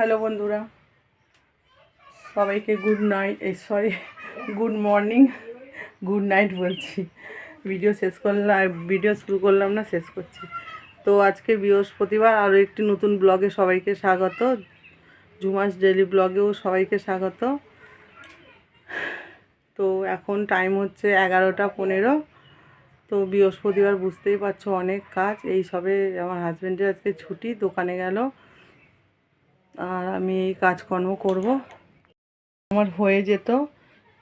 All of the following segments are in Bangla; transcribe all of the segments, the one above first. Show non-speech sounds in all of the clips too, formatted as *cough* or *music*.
হ্যালো বন্ধুরা, সবাইকে গুড নাইট এই sorry good morning good night বলছি। ভিডিও শেষ করলাম ভিডিও শুরু করলাম না, শেষ করছি। তো আজকে বৃহস্পতিবার, আরও একটি নতুন ব্লগে সবাইকে স্বাগত। জুমাস ডেলি ব্লগেও সবাইকে স্বাগত। তো এখন টাইম হচ্ছে এগারোটা পনেরো। তো বৃহস্পতিবার বুঝতেই পারছ অনেক কাজ। এই সবে আমার হাজব্যান্ডের আজকে ছুটি, দোকানে গেল। আর আমি এই কাজকর্ম করব। আমার হয়ে যেত,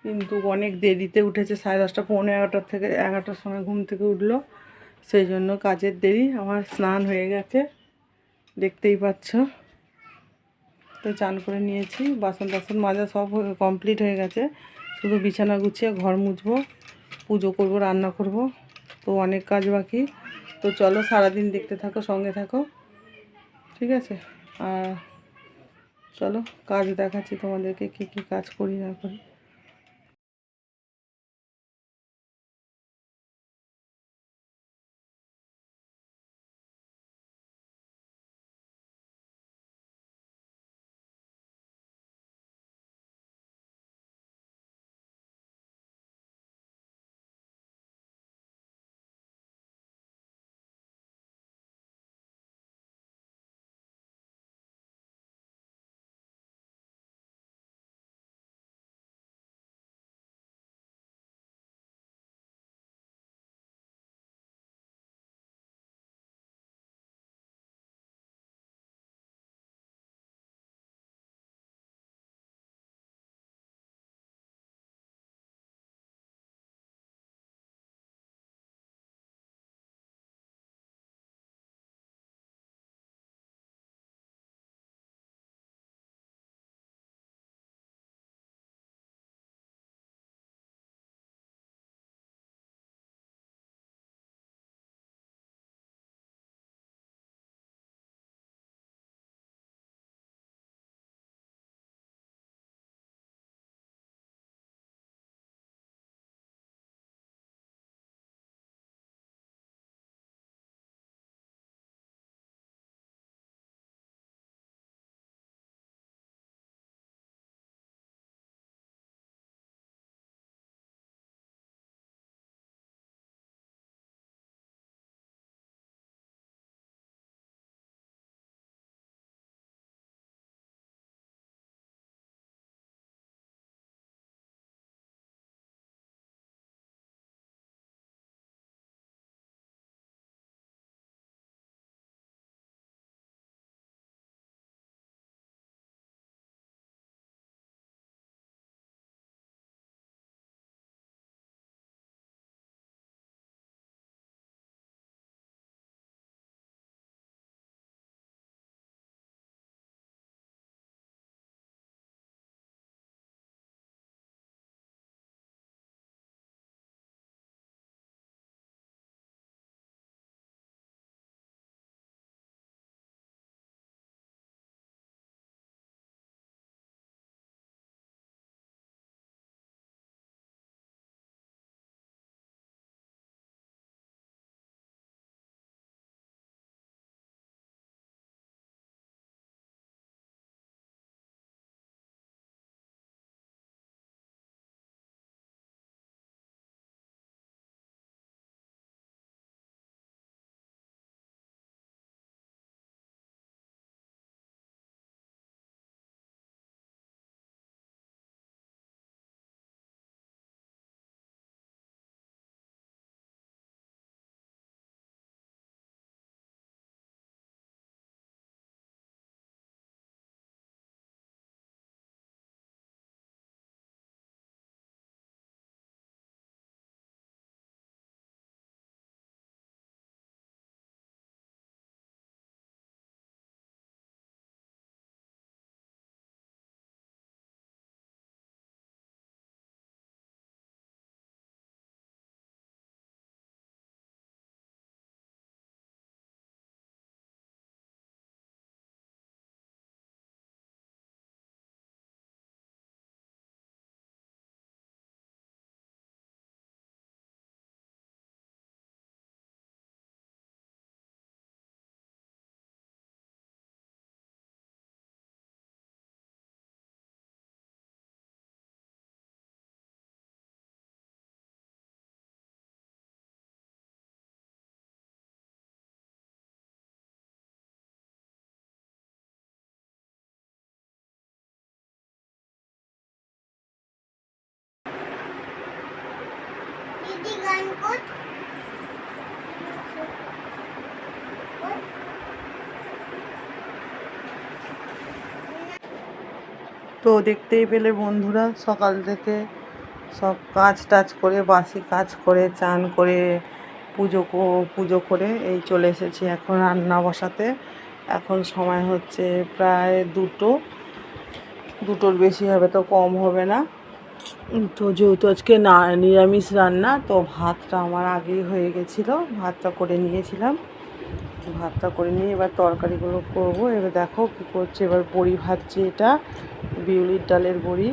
কিন্তু অনেক দেরিতে উঠেছে, সাড়ে দশটা, পৌনে এগারোটার থেকে, এগারোটার সময় ঘুম থেকে উঠল। সেই জন্য কাজের দেরি, আমার স্নান হয়ে গেছে, দেখতেই পাচ্ছ। তো চান করে নিয়েছি, বাসন টাসন মাজা সব কমপ্লিট হয়ে গেছে। শুধু বিছানা গুছিয়ে ঘর মুছবো, পুজো করব, রান্না করব, তো অনেক কাজ বাকি। তো চলো সারাদিন দেখতে থাকো, সঙ্গে থাকো, ঠিক আছে? আর চলো কাজ দেখাচ্ছি তোমাদেরকে কি কি কাজ করি না করি। তো দেখতেই পেলে বন্ধুরা, সকাল থেকে সব কাজ টাজ করে, বাসি কাজ করে, চান করে, পুজো পুজো করে এই চলে এসেছি এখন রান্না বসাতে। এখন সময় হচ্ছে প্রায় দুটো। দুটোর বেশি হবে তো কম হবে না। তো যেহেতু আজকে না, নিরামিষ রান্না, তো ভাতটা আমার আগেই হয়ে গেছিল। ভাতটা করে নিয়েছিলাম। ভাতটা করে নিয়ে এবার তরকারিগুলো করব। এবার দেখো কী করছে, এবার বড়ি ভাজছে এটা, বিউলির ডালের বড়ি।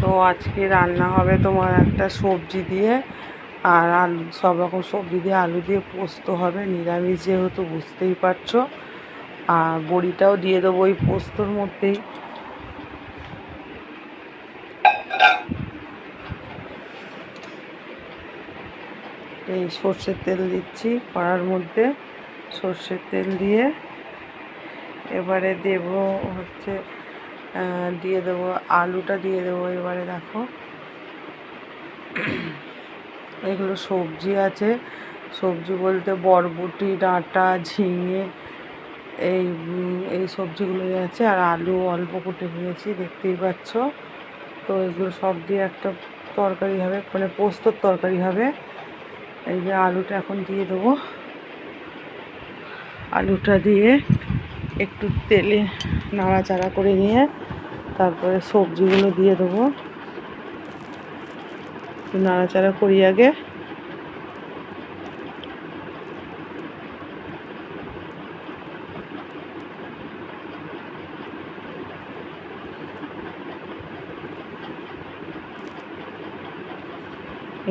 তো আজকে রান্না হবে তোমার একটা সবজি দিয়ে, আর আলু, সব রকম সবজি দিয়ে আলু দিয়ে পোস্ত হবে। নিরামিষ যেহেতু, বুঝতেই পারছ। আর বড়িটাও দিয়ে দেবো ওই পোস্তর মধ্যেই। এই সর্ষের তেল দিচ্ছি কড়ার মধ্যে। সর্ষের তেল দিয়ে এবারে দেব হচ্ছে দিয়ে দেবো, আলুটা দিয়ে দেবো এবারে দেখো। এগুলো সবজি আছে। সবজি বলতে বরবটি, ডাঁটা, ঝিঙে, এই এই সবজিগুলোই আছে। আর আলু অল্প কুটে নিয়েছি, দেখতেই পাচ্ছ। তো এগুলো সব দিয়ে একটা তরকারি হবে মানে পোস্তর তরকারি হবে। এই যে আলুটা এখন দিয়ে দেবো। আলুটা দিয়ে একটু তেলে নাড়াচাড়া করে নিয়ে তারপরে সবজিগুলো দিয়ে দেবো। নাড়াচাড়া করি আগে।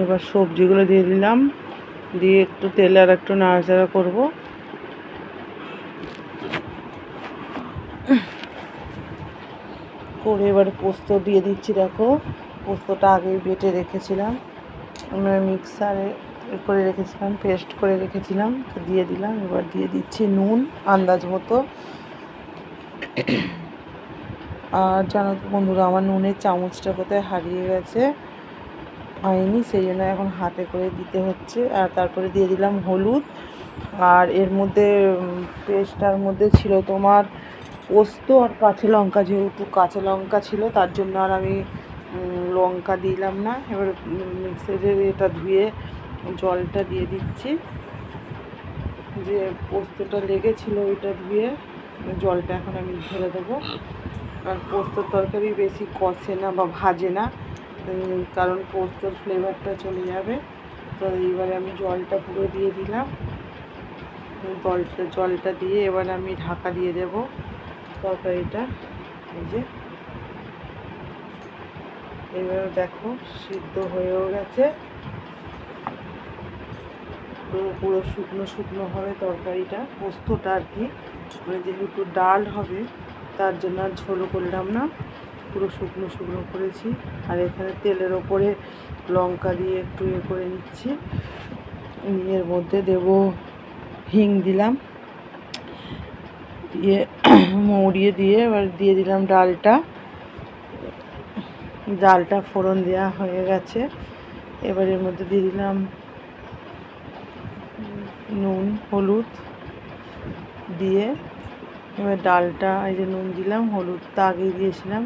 এবার সবজিগুলো দিয়ে দিলাম। দিয়ে একটু তেলে আর একটু নাড়াচাড়া করব। করে এবার পোস্ত দিয়ে দিচ্ছি, দেখো। পোস্তটা আগেই বেটে রেখেছিলাম। আমরা মিক্সারে করে রেখেছিলাম, পেস্ট করে রেখেছিলাম। তো দিয়ে দিলাম, এবার দিয়ে দিচ্ছি নুন আন্দাজ মতো। আর জানো বন্ধুরা, আমার নুনের চামচটা কোথায় হারিয়ে গেছে? হয়নি, সেই জন্য এখন হাতে করে দিতে হচ্ছে। আর তারপরে দিয়ে দিলাম হলুদ। আর এর মধ্যে পেস্টটার মধ্যে ছিল তোমার পোস্ত আর কাঁচা লঙ্কা, যেহেতু কাঁচা লঙ্কা ছিল, তার জন্য আর আমি লঙ্কা দিলাম না। এবার মিক্সারের এটা ধুয়ে জলটা দিয়ে দিচ্ছি। যে পোস্তটা লেগেছিল ওইটা ধুয়ে জলটা এখন আমি ঢেলে দেবো। আর পোস্তর তরকারি বেশি কষে না বা ভাজে না। কারণ পোস্তর ফ্লেভারটা চলে যাবে। তো এইবারে আমি জলটা পুরো দিয়ে দিলাম। জলটা জলটা দিয়ে এবার আমি ঢাকা দিয়ে দেব তরকারিটা। এই যে। এবার দেখো, সিদ্ধ হয়েও গেছে। পুরো শুকনো শুকনো হবে তরকারিটা। পোস্তটা আর কি। মানে যেহেতু ডাল হবে, তার জন্য আর ঝোলও করলাম না। পুরো শুকনো শুকনো করেছি আর এখানে তেলের ওপরে লঙ্কা দিয়ে একটু ইয়ে করে নিচ্ছি। এর মধ্যে দেব হিং দিলাম। দিয়ে *clears throat* মৌরিয়ে দিয়ে এবার দিয়ে দিলাম ডালটা। ডালটা ফোড়ন দেওয়া হয়ে গেছে। এবার এর মধ্যে দিয়ে দিলাম নুন, হলুদ দিয়ে। এবার ডালটা, এই যে নুন দিলাম, হলুদটা আগে দিয়েছিলাম।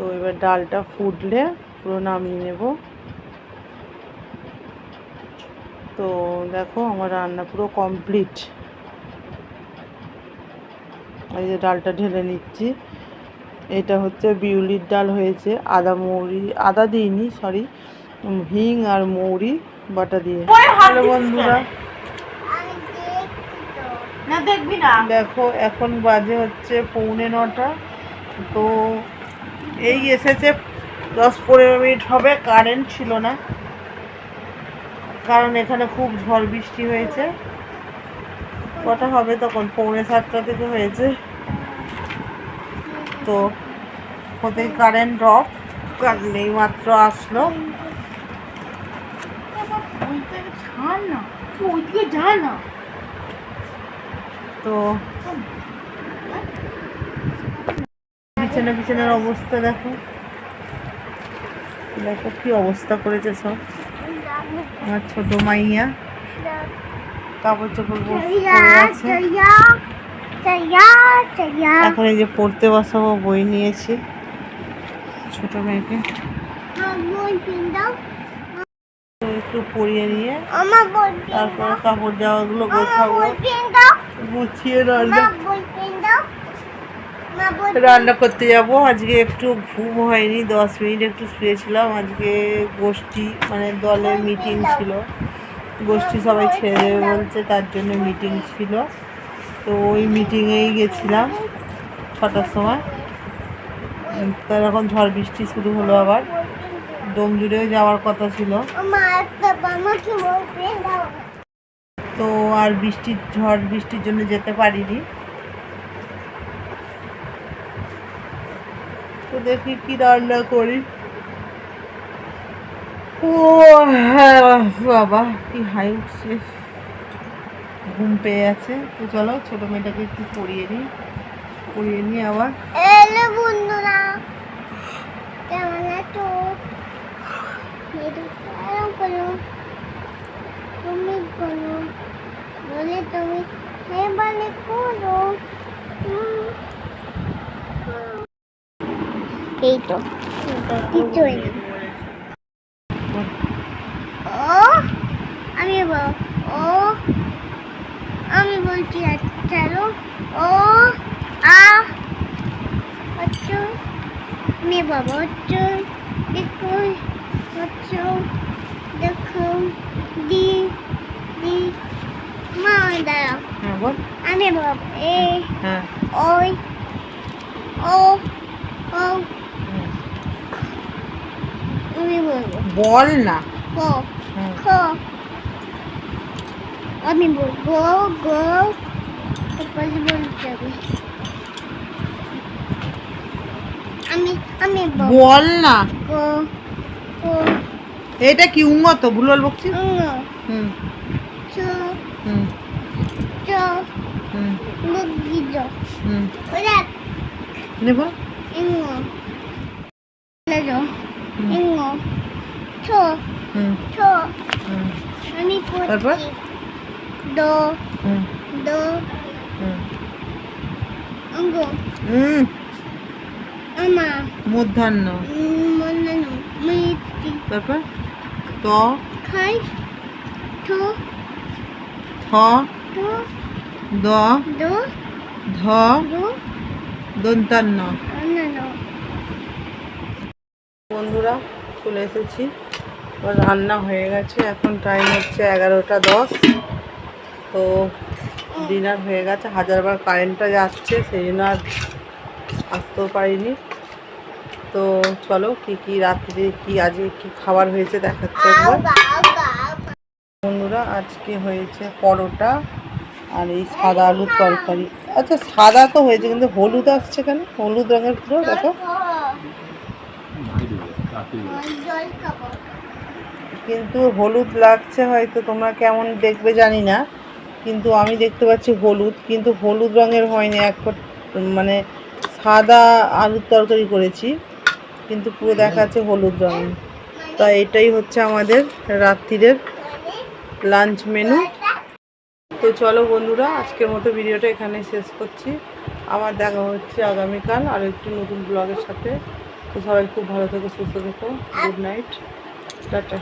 তো এবার ডালটা ফুটলে পুরো নামিয়ে নেব। তো দেখো আমার রান্না পুরো কমপ্লিট এই যে ডালটা ঢেলে নিচ্ছি। এটা হচ্ছে বিউলির ডাল হয়েছে আদা মৌরি আদা দিইনি সরি হিং আর মৌরি বাটা দিয়ে। হ্যালো বন্ধুরা। না দেখবি না। দেখো এখন বাজে হচ্ছে পৌনে নটা। তো এই এসেছে দশ পনেরো মিনিট হবে কারেন্ট ছিল না। কারণ এখানে খুব ঝড় বৃষ্টি হয়েছে। কটা হবে তখন? পৌনে সাতটা থেকে হয়েছে। তো হতেই কারেন্ট ড্রপ কারেন্ট এই মাত্র আসলো। তো বিছানা বিছানার অবস্থা দেখো। দেখো কি অবস্থা করেছে সব। আমার ছোট মাইয়া কাপড় চোপড় আছে। এখন এই যে পড়তে বসাবো বই নিয়েছি ছোট মেয়েকে। একটু পরিয়ে নিয়ে তারপর কাপড় জামাগুলো গোছাবো। গুছিয়ে রান্না রান্না করতে যাব। আজকে একটু ঘুম হয়নি দশ মিনিট একটু শুয়েছিলাম। আজকে গোষ্ঠী মানে দলের মিটিং ছিল। গোষ্ঠী সবাই ছেড়ে বলছে তার জন্য মিটিং ছিল। তো ওই মিটিংয়েই গেছিলাম ছটার সময়। উম, তো এরকম ঝড় বৃষ্টি শুরু হলো আবার। ডোমজুড়েও যাওয়ার কথা ছিল। তো আর বৃষ্টির ঝড় বৃষ্টির জন্য যেতে পারিনি। দেখি কি রান্না করি? ও হ্যাঁ বাবা, কি হাই উঠছে ঘুম পেয়ে আছে তো চলো, ছোটো মেয়েটাকে একটু পড়িয়ে নিই। পড়িয়ে নিই আবার বন্ধুরা। কেমন আছো? করো। তুমি করো বলে তুমি এবারে করো। হুম। এই তো। কিছুই না। ও আমি ও আমি বলছি চলো। ও আ হচ্ছে মেয়ে বাবা হচ্ছে দেখো হচ্ছে দেখো দি দি মা দাঁড়াও। হ্যাঁ আমি বাবা এ হ্যাঁ। ওই ও ও হুম। আমি বলব বল না। হুম। খ। আমি বলব গো। তারপরে বলতে হবে। আমি আমি বল না। গো গো এটা কি উন্নত? ভুলভাল বকছি। উঙ্গ হুম। চো। হুম। চো। হুম। গুগিজ হুম। ওরা নেব। ইঙ্গ তারপর? দো। দো। হুম। মধ্যাহ্ন। তারপর? ত। খাই। ঠো থ। দ। দো। ধ। দন্তান্ন বন্ধুরা চলে এসেছি। রান্না হয়ে গেছে। এখন টাইম হচ্ছে এগারোটা দশ। তো ডিনার হয়ে গেছে। হাজারবার কারেন্টটা যাচ্ছে সেই জন্য আর আসতেও পারিনি। তো চলো কি কি রাত্রে কি আজকে কি খাবার হয়েছে দেখাচ্ছে একবার। বন্ধুরা আজকে হয়েছে পরোটা আর এই সাদা আলুর তরকারি। আচ্ছা সাদা তো হয়েছে কিন্তু হলুদ আসছে কেন? হলুদ রঙের পুরো দেখো। জল খাব। কিন্তু হলুদ লাগছে হয়তো, তোমরা কেমন দেখবে জানি না, কিন্তু আমি দেখতে পাচ্ছি হলুদ, কিন্তু হলুদ রঙের হয়নি, এক মানে সাদা আলুর তরকারি করেছি, কিন্তু পুরো দেখাচ্ছে হলুদ রঙের তা এটাই হচ্ছে আমাদের রাত্রিরের লাঞ্চ মেনু। তো চলো বন্ধুরা, আজকের মতো ভিডিওটা এখানে শেষ করছি। আবার দেখা হচ্ছে আগামীকাল আর একটি নতুন ব্লগের সাথে। তো সবাই খুব ভালো থেকো, সুস্থ থেকো, গুড নাইট, টাটা।